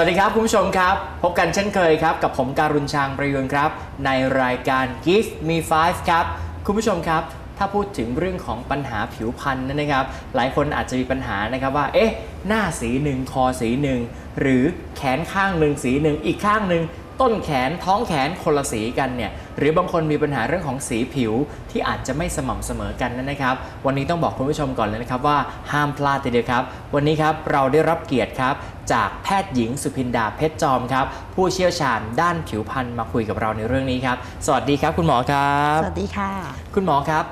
วัสดีครับ คุณผู้ชมครับ พบกันเช่นเคยครับ กับผมการุณชางประยุนครับ ในรายการ Give Me Five ครับ คุณผู้ชมครับ ถ้าพูดถึงเรื่องของปัญหาผิวพรรณนนนะครับ หลายคนอาจจะมีปัญหานะครับว่า เอ๊ะ หน้าสีหนึ่งคอสีหนึ่งหรือแขนข้างหนึ่งสีหนึ่งอีกข้างหนึ่งต้นแขนท้องแขนคนละสีกันเนี่ยหรือบางคนมีปัญหาเรื่องของสีผิวที่อาจจะไม่สม่ำเสมอกันนั่นนะครับ วันนี้ต้องบอกคุณผู้ชมก่อนเลยนะครับว่าห้ามพลาดทีเดียวครับ วันนี้ครับเราได้รับเกียรติครับ จากแพทย์หญิงสุพินดาเพชรจอมครับ ผู้เชี่ยวชาญด้านผิวพรรณมาคุยกับเราในเรื่องนี้ครับ สวัสดีครับ คุณหมอครับ สวัสดีค่ะ คุณหมอครับ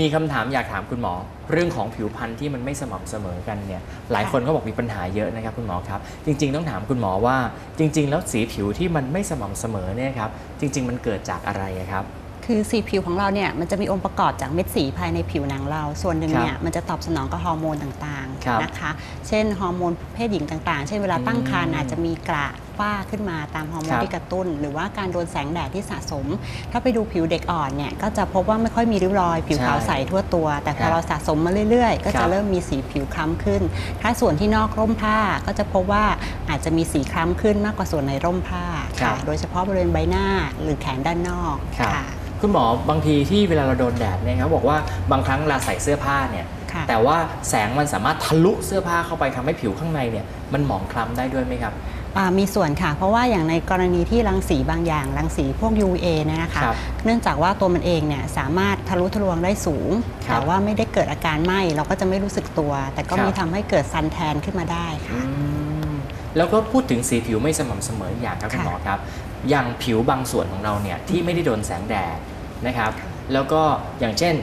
มีคำถามอยากถามคุณหมอ เรื่องของผิวพรรณที่มันไม่สม่ำเสมอกันเนี่ยหลายคนก็บอกมีปัญหาเยอะนะครับ คุณหมอครับ จริง ๆ ต้องถามคุณหมอว่า จริง ๆ แล้วสีผิวที่มันไม่สม่ำเสมอเนี่ยครับจริง ๆ มันเกิดจากอะไรอะครับ คือสีผิวของเราเนี่ยมันจะมีองค์ประกอบจากเม็ดสีภายในผิวหนังเรา ส่วนหนึ่งเนี่ยมันจะตอบสนองกับฮอร์โมนต่างครับๆนะคะ เช่นฮอร์โมนเพศหญิงต่างๆ เช่นเวลาตั้งครรภ์อืมอาจจะมีกระฝ้าขึ้นมาตามฮอร์โมคนรับที่กระตุ้น หรือว่าการโดนแสงแดดที่สะสม ถ้าไปดูผิวเด็กอ่อนเนี่ยก็จะพบว่าไม่ค่อยมีริ้วรอย ผิวขาวใสทั่วตัว แต่พครัอบเราสะสมมาเรื่อยๆ ก็ครัจะบเริ่มมีสีผิวคล้ำขึ้น ถ้าส่วนที่นอกร่มผ้าก็จะพบว่าอาจจะมีสีคล้ำขึ้นมากกว่าส่วนในร่มผ้าครัค่ะบโดยเฉพาะบริเวณใบหน้าหรือแขนด้านนอกครับค่ะ คุณหมอบางทีที่เวลาเราโดนแดดเนี่ยครับบอกว่าบางครั้งเราใส่เสื้อผ้าเนี่ยค่ะแต่ว่าแสงมันสามารถทะลุเสื้อผ้าเข้าไปทำให้ผิวข้างในเนี่ยมันหมองคล้ำได้ด้วยไหมครับอ่ามีส่วนค่ะ เพราะว่าอย่างในกรณีที่รังสีบางอย่าง รังสีพวก UVA เนี่ยนะคะครับเนื่องจากว่าตัวมันเองเนี่ยสามารถทะลุทะลวงได้สูงครับแต่ว่าไม่ได้เกิดอาการไหม้เราก็จะไม่รู้สึกตัว แต่ก็ครับมีทำให้เกิดซันแทนขึ้นมาได้ค่ะอืมแล้วก็พูดถึงสีผิวไม่สม่ำเสมออย่างครับคุณค่ะหมอครับอ ย่างผิวบางส่วนของเราเนี่ยที่ไม่ได้โดนแสงแดดนะครับ แล้วก็อย่างเช่น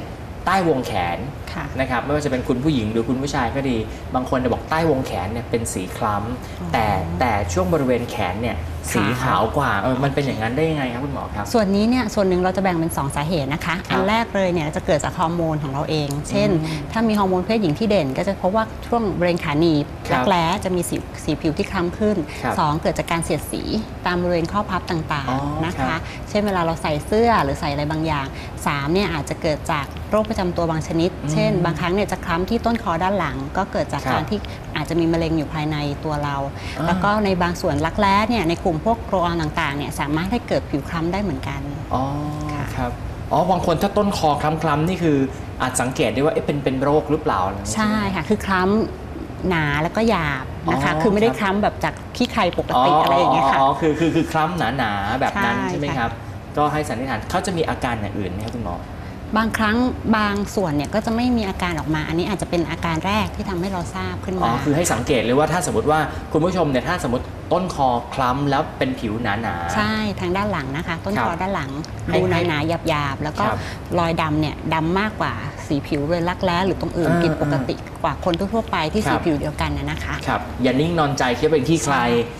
ใต้วงแขนค่ะนะครับไม่ว่าจะเป็นคุณผู้หญิงหรือคุณผู้ชายก็ดี บางคนจะบอกใต้วงแขนเนี่ยเป็นสีคล้ำแต่แต่ช่วงบริเวณแขนเนี่ย สีขาวกว่าเออมันเป็นอย่างนั้นได้ยังไงครับคุณหมอครับ ส่วนนี้เนี่ยส่วนหนึ่งเราจะแบ่งเป็น 2 สาเหตุนะคะครับอันแรกเลยเนี่ยจะเกิดจากฮอร์โมนของเราเอง เช่นอืมถ้ามีฮอร์โมนเพศหญิงที่เด่น ก็จะพบว่าช่วงบริเวณขาหนีบครัรับกแร้จะมีสีสีผิวที่คล้ำขึ้นครับสองเกิดจากการเสียดสีตามบริเวณข้อพับต่างอ๋อๆนะครัคะบเช่นเวลาเราใส่เสื้อหรือใส่อะไรบางอย่างสามเนี่ยอาจจะเกิดจากโรคประจำตัวบางชนิดอืมเช่น บางครั้งเนี่ยจะคล้ำที่ต้นคอด้านหลัง ก็เกิดจากครับการที่ อาจจะมีมะเร็งอยู่ภายในตัวเราอ่าแล้วก็ในบางส่วนรักแร้เนี่ยในกลุ่มพวกโกรออนต่างๆเนี่ยสามารถให้เกิดผิวคล้ำได้เหมือนกันอ๋อค่ะครับอ๋อบางคนถ้าต้นคอคล้ำๆนี่คืออาจสังเกตได้ว่าเอ๊ะเป็นเป็นโรคหรือเปล่าอะไรอย่างเงี้ยใช่ค่ะคือคล้ำหนาแล้วก็หยาบนะคะอ๋อคือไม่ได้ครับคล้ำแบบจากขี้ใครปกติอะไรอย่างเงี้ยค่ะอ๋อคือคือคือคล้ำหนาๆแบบนั้นใช่ใช่ไหมค่ะครับ ก็ให้สันนิษฐานเขาจะมีอาการอย่างอื่นไหมครับคุณหมอ บางครั้งบางส่วนเนี่ยก็จะไม่มีอาการออกมา อันนี้อาจจะเป็นอาการแรกที่ทำให้เราทราบขึ้นอ๋อมาคือให้สังเกตเลยว่าถ้าสมมติว่าคุณผู้ชมเนี่ยถ้าสมมติต้นคอคล้ำแล้วเป็นผิวหนาๆ ใช่ทางด้านหลังนะคะ ต้นครับคอด้านหลังให้ดูหให้นาๆหยาบๆ แล้วก็ครับรอยดำเนี่ยดำมากกว่าสีผิวเลยรักแร้หรือตรงอื่นอ่าผิดปกติกว่าคนทั่วๆไปที่ครัสีบผิวเดียวกันนะนะคะครับอย่านิ่งนอนใจคิดว่าเป็นที่ใคร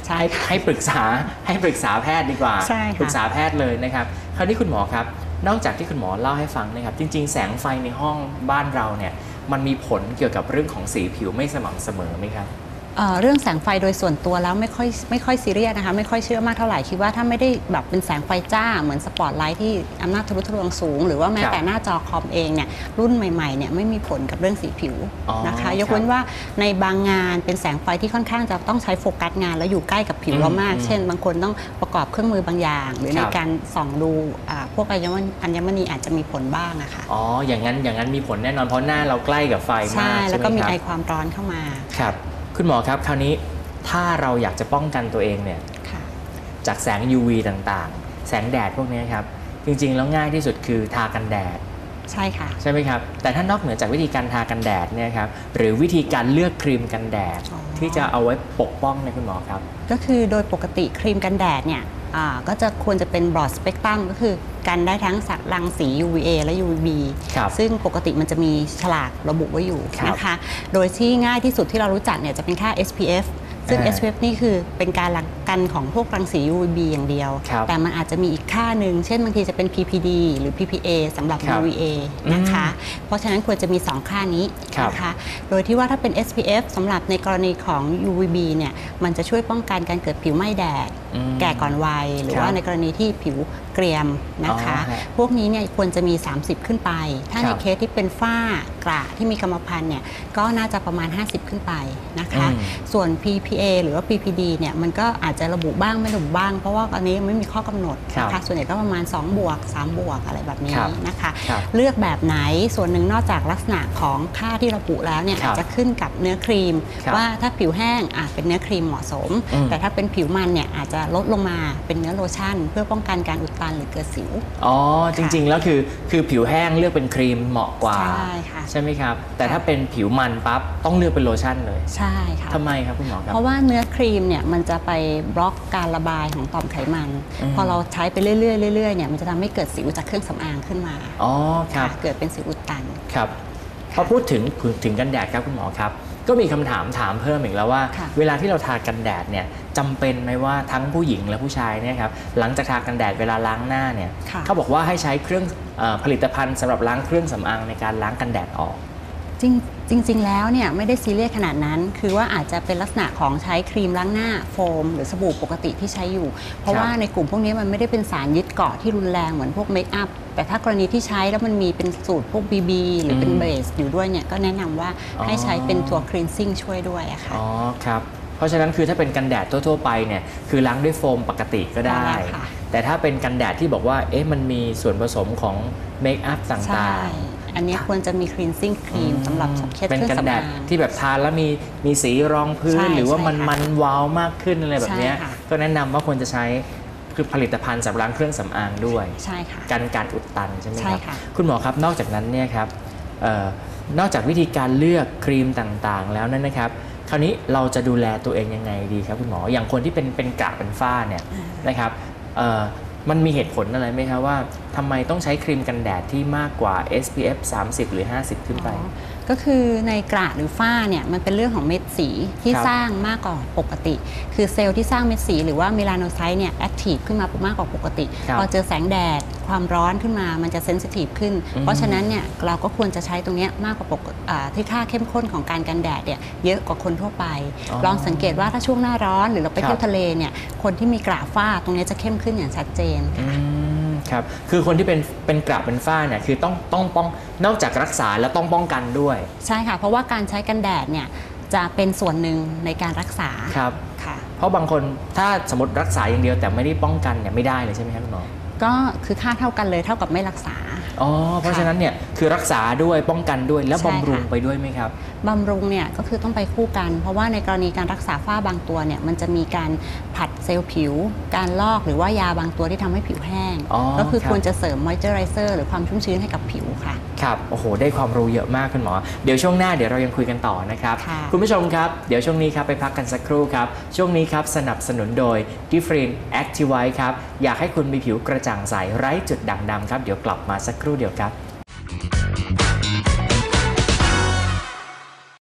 ใช่ให้ให้ปรึกษาให้ปรึกษาแพทย์ดีกว่าใช่ค่ะปรึกษาแพทย์เลยนะครับ คราวนี้คุณหมอครับ นอกจากที่คุณหมอเล่าให้ฟังนะครับ จริง ๆ แสงไฟในห้องบ้านเราเนี่ย มันมีผลเกี่ยวกับเรื่องของสีผิวไม่สม่ำเสมอไหมครับ เอ่อเรื่องแสงไฟโดยส่วนตัวแล้วไม่ค่อยไม่ค่อยซีเรียสนะคะไม่ค่อยเชื่อมากเท่าไหร่คิดว่าถ้าไม่ได้แบบเป็นแสงไฟจ้าเหมือนสปอตไลท์ที่อำนาจทะลุทะลวงสูง หรือว่าแม้ครับแต่หน้าจอคอมเองเนี่ยรุ่นใหม่ๆเนี่ยไม่มีผลกับเรื่องสีผิวอ๋อนะคะครับยกเว้นว่าในบางงานเป็นแสงไฟที่ค่อนข้างจะต้องใช้โฟกัสงาน แล้วอยู่ใกล้กับผิวเรามากอืมเช่น บางคนต้องประกอบเครื่องมือบางอย่าง หรือในครับการส่องดูอ่าพวกอัญมณีอัญมณีอาจจะมีผลบ้างอะค่ะอ๋ออย่างนั้นอย่างนั้นมีผลแน่นอนเพราะหน้าเราใกล้กับไฟใช่มากแล้ใช่วไหมก็มีคไอรับความร้อนเข้ามาครับ คุณหมอครับคราวนี้ถ้าเราอยากจะป้องกันตัวเองเนี่ยค่ะจากแสง UV ต่างๆ แสงแดดพวกนี้ครับ จริงๆ แล้วง่ายที่สุดคือทากันแดด ใช่ค่ะ ใช่ไหมครับ แต่ถ้านอกเหนือจากวิธีการทากันแดดเนี่ยครับ หรือวิธีการเลือกครีมกันแดดอ๋อที่จะเอาไว้ปกป้องในยคุณหมอครับ ก็คือโดยปกติครีมกันแดดเนี่ยอ่าก็จะควรจะเป็นบรอดสเปกตรัมก็คือ กันได้ทั้งสัรังสี UVA และ UVB ครับซึ่งปกติมันจะมีฉลากระบุไว้อยู่ครับนะคะ โดยที่ง่ายที่สุดที่เรารู้จักเนี่ยจะเป็นค่า SPF ซึ่งอ่า SPF นี่คือเป็นการรังกันของพวกรังสี UVB อย่างเดียวครับแต่มันอาจจะมีอีกค่าหนึ่ง เช่นบางทีจะเป็น PPD หรือ PPA สำหรับครับ UVA นะคะ เพราะฉะนั้นควรจะมี 2 ค่านี้ครับนะคะ โดยที่ว่าถ้าเป็น SPF สำหรับในกรณีของ UVB เนี่ย มันจะช่วยป้องกันการเกิดผิวไหม้แดดอืมแก่ก่อนวัย หรือครับว่าในกรณีที่ผิว เกรียมนะคะ อ๋อฮะพวกนี้เนี่ยควรจะมี 30 ขึ้นไป ถ้าคในรับเคสที่เป็นฝ้ากระที่มีกรรมพันธุ์เนี่ยก็น่าจะประมาณ 50 ขึ้นไปนะคะ อืม ส่วน PPA หรือว่า PPD เนี่ยมันก็อาจจะระบุบ้างไม่ระบุบ้าง เพราะว่าอันนี้ไม่มีข้อกำหนดนะครัคะบส่วนใหญ่ก็ประมาณ 2 บวก 3 บวกอะไรแบบนี้ครับนะคะ ครับเลือกแบบไหนส่วนหนึ่งนอกจากลักษณะของค่าที่ระบุแล้วเนี่ยครับอาจจะขึ้นกับเนื้อครีม ครับว่าถ้าผิวแห้งอาจเป็นเนื้อครีมเหมาะสม อืมแต่ถ้าเป็นผิวมันเนี่ยอาจจะลดลงมาเป็นเนื้อโลชั่น เพื่อป้องกันการอุดตันหรือเกิดสิว อ๋อ จริงๆ แล้วคือคือผิวแห้งเลือกเป็นครีมเหมาะกว่า ใช่ค่ะ ใช่ไหมครับ แต่ถ้าเป็นผิวมันปั๊บต้องเลือกเป็นโลชั่นเลย ใช่ค่ะทำไมครับคุณหมอครับ เพราะว่าเนื้อครีมเนี่ยมันจะไปบล็อกการระบายของต่อมไขมันอืมพอเราใช้ไปเรื่อยๆเรื่อยๆเนี่ยมันจะทำให้เกิดสิวจากเครื่องสำอางขึ้นมา อ๋อ ครับค่ะเกิดเป็นสิวอุดตัน ครับพอพูดถึงถึงกันแดดครับคุณหมอครับ ก็มีคำถามถามเพิ่มอีกแล้วว่าค่ะเวลาที่เราทากันแดดเนี่ยจำเป็นไหมว่าทั้งผู้หญิงและผู้ชายเนี่ยครับหลังจากทากันแดดเวลาล้างหน้าเนี่ยค่ะเขาบอกว่าให้ใช้เครื่องเออผลิตภัณฑ์สำหรับล้างเครื่องสำอางในการล้างกันแดดออก จริงจริง ๆ แล้วเนี่ยไม่ได้ซีเรียสขนาดนั้น คือว่าอาจจะเป็นลักษณะของใช้ครีมล้างหน้าโฟม หรือสบู่ปกติที่ใช้อยู่ เพราะครับว่าในกลุ่มพวกนี้มันไม่ได้เป็นสารยึดเกาะที่รุนแรงเหมือนพวกเมคอัพแต่ถ้ากรณีที่ใช้แล้วมันมีเป็นสูตรพวก BB หรือเป็นอืมเบสอยู่ด้วยเนี่ยก็แนะนำว่าอ๋อให้ใช้เป็นตัวครีนซิ่งช่วยด้วยอะค่ะอ๋อครับเพราะฉะนั้นคือถ้าเป็นกันแดดทั่ว ๆ ไปเนี่ยคือล้างด้วยโฟมปกติก็ได้ได้ค่ะแต่ถ้าเป็นกันแดดที่บอกว่าเอ๊ะมันมีส่วนผสมของเมคอัพต่ใช่าง อันนี้ควรจะมีครีนซิ่งครีมอืสำหรับเช็ดเป็นเครื่องกันสำแดอาดง ที่แบบทาแล้วมีมีสีรองพื้น ใช่หรือว่ามันใช่ค่ะมันวาวมากขึ้นอะไรแบบเนี้ยใช่ค่ะ ก็แนะนำว่าควรจะใช้คือผลิตภัณฑ์สำหรับล้างเครื่องสำอางด้วย ใช่ค่ะ กันการอุดตันใช่ไหมใช่ครับค่ะ คุณหมอครับนอกจากนั้นเนี่ยครับเอ่อนอกจากวิธีการเลือกครีมต่างๆ แล้วนั่นนะครับ คราวนี้เราจะดูแลตัวเองยังไงดีครับคุณหมออย่างคนที่เป็นเป็นกระเป็นฝ้าเนี่ยนะครับเอ่อ มันมีเหตุผลอะไรไหมครับว่าทำไมต้องใช้ครีมกันแดดที่มากกว่า SPF 30 หรือ 50 ขึ้นไป ก็คือในกระหรือฝ้าเนี่ยมันเป็นเรื่องของเม็ดสีที่ครับ สร้างมากกว่าปกติ คือเซลล์ที่สร้างเม็ดสีหรือว่าเมลานโนไซต์เนี่ยแอคทีฟขึ้นมามากกว่าปกติ ครับ พอเจอแสงแดดความร้อนขึ้นมามันจะเซนซิทีฟขึ้น อืม เพราะฉะนั้นเนี่ยเราก็ควรจะใช้ตรงเนี้ยมากกว่าปกติอ่าที่ค่าเข้มข้นของการกันแดดเนี่ยเยอะกว่าคนทั่วไปอ๋อลองสังเกตว่าถ้าช่วงหน้าร้อนหรือเราไปครับเที่ยวทะเลเนี่ยคนที่มีกระฝ้าตรงเนี้ยจะเข้มขึ้นอย่างชัดเจน อืม ครับคือคนที่เป็นเป็นกระเป็นฝ้าเนี่ยคือต้องต้องป้องนอกจากรักษาแล้วต้องป้องกันด้วย ใช่ค่ะ เพราะว่าการใช้กันแดดเนี่ยจะเป็นส่วนหนึ่งในการรักษาครับค่ะ เพราะบางคนถ้าสมมติรักษาอย่างเดียวแต่ไม่ได้ป้องกันเนี่ยไม่ได้เลยใช่ไหมครับคุณหมอก็คือค่าเท่ากันเลยเท่ากับไม่รักษาอ๋อเพราะฉะนั้นเนี่ย คือรักษาด้วยป้องกันด้วยแล้วใช่บำรุงค่ะไปด้วยไหมครับบำรุงเนี่ยก็คือต้องไปคู่กัน เพราะว่าในกรณีการรักษาฝ้าบางตัวเนี่ยมันจะมีการผลัดเซลล์ผิว การลอกหรือว่ายาบางตัวที่ทำให้ผิวแห้งอ๋อก็คือครับควรจะเสริมมอยเจอไรเซอร์หรือความชุ่มชื้นให้กับผิวค่ะครับโอ้โห ได้ความรู้เยอะมากคุณหมอ เดี๋ยวช่วงหน้าเดี๋ยวเรายังคุยกันต่อนะครับค่ะคุณผู้ชมครับเดี๋ยวช่วงนี้ครับไปพักกันสักครู่ครับ ช่วงนี้ครับสนับสนุนโดย d i f f e r e n Active White ครับอยากให้คุณมีผิวกระจ่างใสไร้จุดด่างดำครับเดี๋ยวกลับมาสักครู่เดียวครับ